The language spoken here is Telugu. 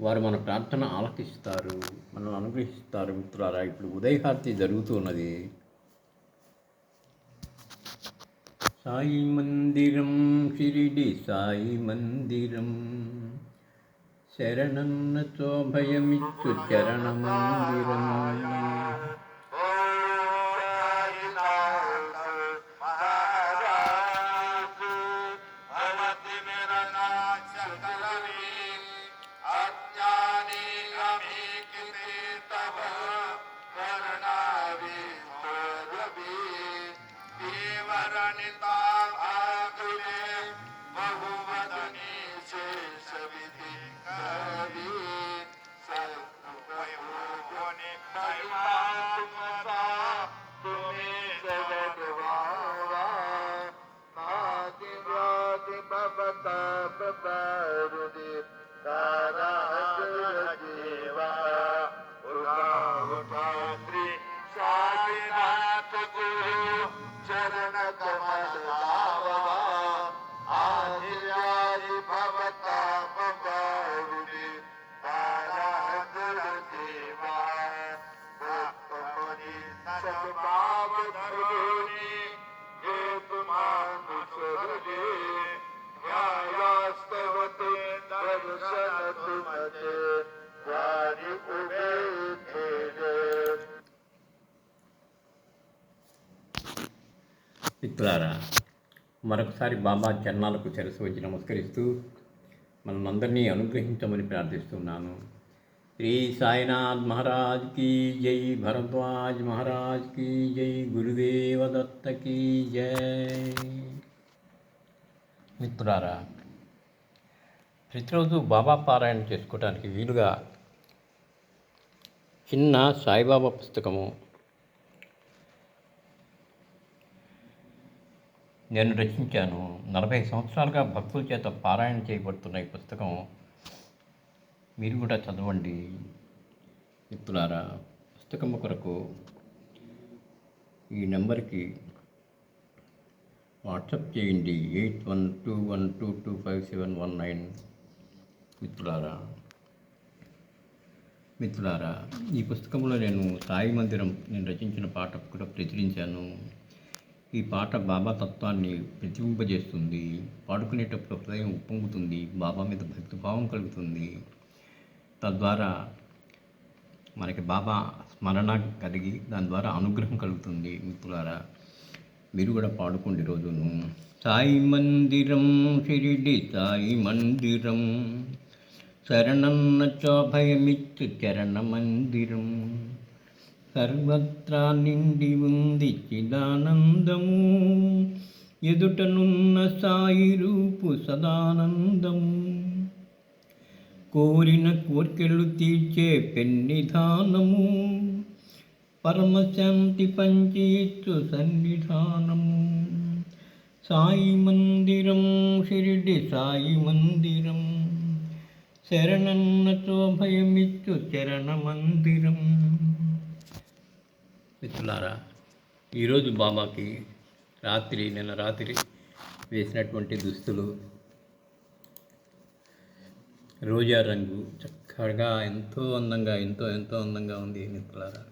వారు మన ప్రార్థన ఆలకిస్తారు మనల్ని అనుగ్రహిస్తారు మిత్రులారా. ఇప్పుడు ఉదయహారతి జరుగుతున్నది సాయి మందిరం షిరిడి సాయి మందిరం. శరణన్న చోభయమిచ్చు చరణ మందిరం. చరణ మిత్రులారా మరొకసారి బాబా చరణాలకు చెరసు వచ్చి నమస్కరిస్తూ మనందరినీ అనుగ్రహించమని ప్రార్థిస్తున్నాను. శ్రీ సాయినాథ్ మహారాజ్ కీ జై భరద్వాజ్ మహారాజ్ కీ జై గురుదేవ దత్త కీ జై. మిత్రులారా ప్రతిరోజు బాబా పారాయణ చేసుకోవడానికి వీలుగా చిన్న సాయిబాబా పుస్తకము నేను రచించాను. నలభై సంవత్సరాలుగా భక్తుల చేత పారాయణ చేయబడుతున్న ఈ పుస్తకం మీరు కూడా చదవండి. మిత్రులారా పుస్తకం కొరకు ఈ నెంబర్కి వాట్సప్ చేయండి. Eight one two one two two five seven one nine. మిత్రులారా మిత్రులారా ఈ పుస్తకంలో నేను సాయి మందిరం నేను రచించిన పాట కూడా ప్రచురించాను. ఈ పాట బాబా తత్వాన్ని ప్రతిబింబజేస్తుంది. పాడుకునేటప్పుడు హృదయం ఉప్పొంగుతుంది. బాబా మీద భక్తిభావం కలుగుతుంది. తద్వారా మనకి బాబా స్మరణ కలిగి దాని ద్వారా అనుగ్రహం కలుగుతుంది మిత్రులారా. మీరు కూడా పాడుకోండి రోజును. సాయి మందిరం షిరిడి సాయి మందిరం. శరణన్న చోభయమిచ్చు చరణ మందిరం. సర్వత్రా నిండి ఉంది చిదానందము ఎదుటనున్న సాయి రూపు సదానందము కోరిన కోర్కెలు తీర్చే పెన్నిధానము పరమశాంతి పంచి ఇచ్చు సన్నిధానము సాయి మందిరం షిరిడి సాయి మందిరం శరణన్నతో భయమిచ్చు చరణ మందిరం మిత్రులారా ఈరోజు బాబాకి రాత్రి నిన్న రాత్రి వేసినటువంటి దుస్తులు రోజా రంగు చక్కగా ఎంతో అందంగా ఎంతో ఎంతో అందంగా ఉంది మిత్రులారా.